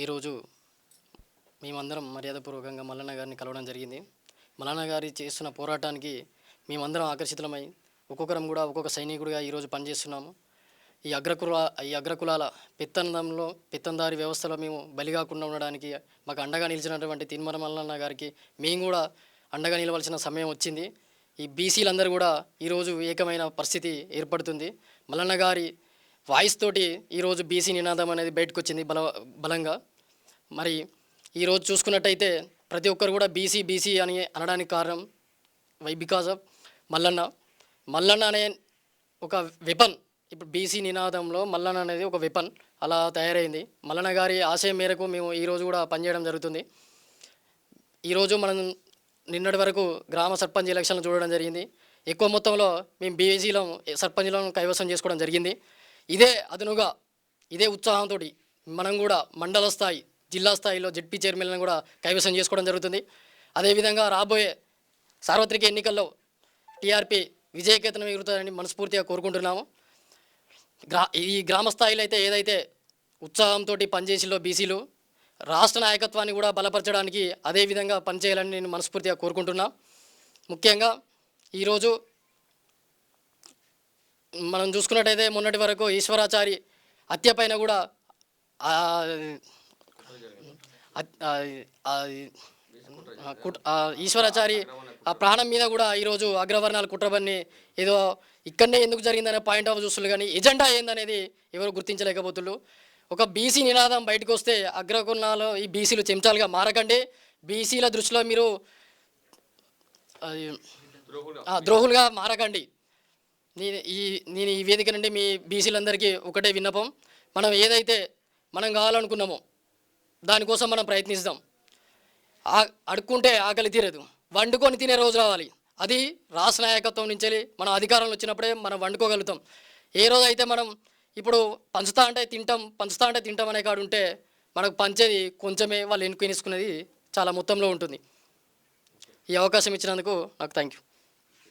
ఈరోజు మేమందరం మర్యాదపూర్వకంగా మల్లన్న గారిని కలవడం జరిగింది. మల్లన్న గారి చేస్తున్న పోరాటానికి మేమందరం ఆకర్షితులమై ఒక్కొక్కరం కూడా ఒక్కొక్క సైనికుడిగా ఈరోజు పనిచేస్తున్నాము. ఈ అగ్రకుల ఈ అగ్రకులాల పిత్తందంలో పెత్తందారి వ్యవస్థలో మేము బలి కాకుండా ఉండడానికి మాకు అండగా నిలిచినటువంటి తిన్మర మల్లన్న గారికి మేము కూడా అండగా నిలవలసిన సమయం వచ్చింది. ఈ బీసీలందరూ కూడా ఈరోజు ఏకమైన పరిస్థితి ఏర్పడుతుంది. మల్లన్న గారి వాయిస్ తోటి ఈరోజు బీసీ నినాదం అనేది బయటకు వచ్చింది బల బలంగా. మరి ఈరోజు చూసుకున్నట్టయితే ప్రతి ఒక్కరు కూడా బీసీ బీసీ అని అనడానికి కారణం why because of Mallanna. Mallanna అనే ఒక వెపన్ ఇప్పుడు బీసీ నినాదంలో మల్లన్న అనేది ఒక వెపన్ అలా తయారైంది. మల్లన్న గారి ఆశయం మేరకు మేము ఈరోజు కూడా పనిచేయడం జరుగుతుంది. ఈరోజు మనం నిన్నటి వరకు గ్రామ సర్పంచ్ ఎలక్షన్లు చూడడం జరిగింది. ఎక్కువ మొత్తంలో మేము బీసీలో సర్పంచ్లను కైవసం చేసుకోవడం జరిగింది. ఇదే అదనుగా ఇదే ఉత్సాహంతో మనం కూడా మండల స్థాయి జిల్లా స్థాయిలో జడ్పీ చైర్మన్లను కూడా కైవసం చేసుకోవడం జరుగుతుంది. అదేవిధంగా రాబోయే సార్వత్రిక ఎన్నికల్లో టీఆర్పీ విజయకేతనం ఎగురుతుందని మనస్ఫూర్తిగా కోరుకుంటున్నాము. గ్రా ఈ గ్రామ స్థాయిలో అయితే ఏదైతే ఉత్సాహంతో పనిచేసిలో బీసీలు రాష్ట్ర నాయకత్వాన్ని కూడా బలపరచడానికి అదే విధంగా పనిచేయాలని నేను మనస్ఫూర్తిగా కోరుకుంటున్నా. ముఖ్యంగా ఈరోజు మనం చూసుకున్నట్టయితే మొన్నటి వరకు ఈశ్వరాచారి హత్య పైన కూడా ఈశ్వరాచారి ఆ ప్రాణం మీద కూడా ఈరోజు అగ్రవర్ణాలు కుట్రబన్ని ఏదో ఇక్కడనే ఎందుకు జరిగిందనే పాయింట్ ఆఫ్ చూస్తున్నారు కానీ ఎజెండా ఏందనేది ఎవరు గుర్తించలేకపోతున్నారు. ఒక బీసీ నినాదం బయటకు వస్తే అగ్రకుణాలు ఈ బీసీలు చెంచాలుగా మారకండి. బీసీల దృష్టిలో మీరు అది, ద్రోహులుగా మారకండి. నేను ఈ నేను ఈ వేదిక నుండి మీ బీసీలందరికీ ఒకటే విన్నపం. మనం ఏదైతే మనం కావాలనుకున్నామో దానికోసం మనం ప్రయత్నిస్తాం. ఆ- అడుక్కుంటే ఆకలి తీరదు. వండుకొని తినే రోజు రావాలి. అది రాష్ట్ర నాయకత్వం నుంచి మనం అధికారంలో వచ్చినప్పుడే మనం వండుకోగలుగుతాం. ఏ రోజు అయితే మనం ఇప్పుడు పంచుతా అంటే తింటాం పంచుతా అంటే తింటాం అనే కాడు ఉంటే మనకు పంచేది కొంచెమే వాళ్ళు ఎన్నుకునేసుకునేది చాలా మొత్తంలో ఉంటుంది. ఈ అవకాశం ఇచ్చినందుకు నాకు థ్యాంక్ యూ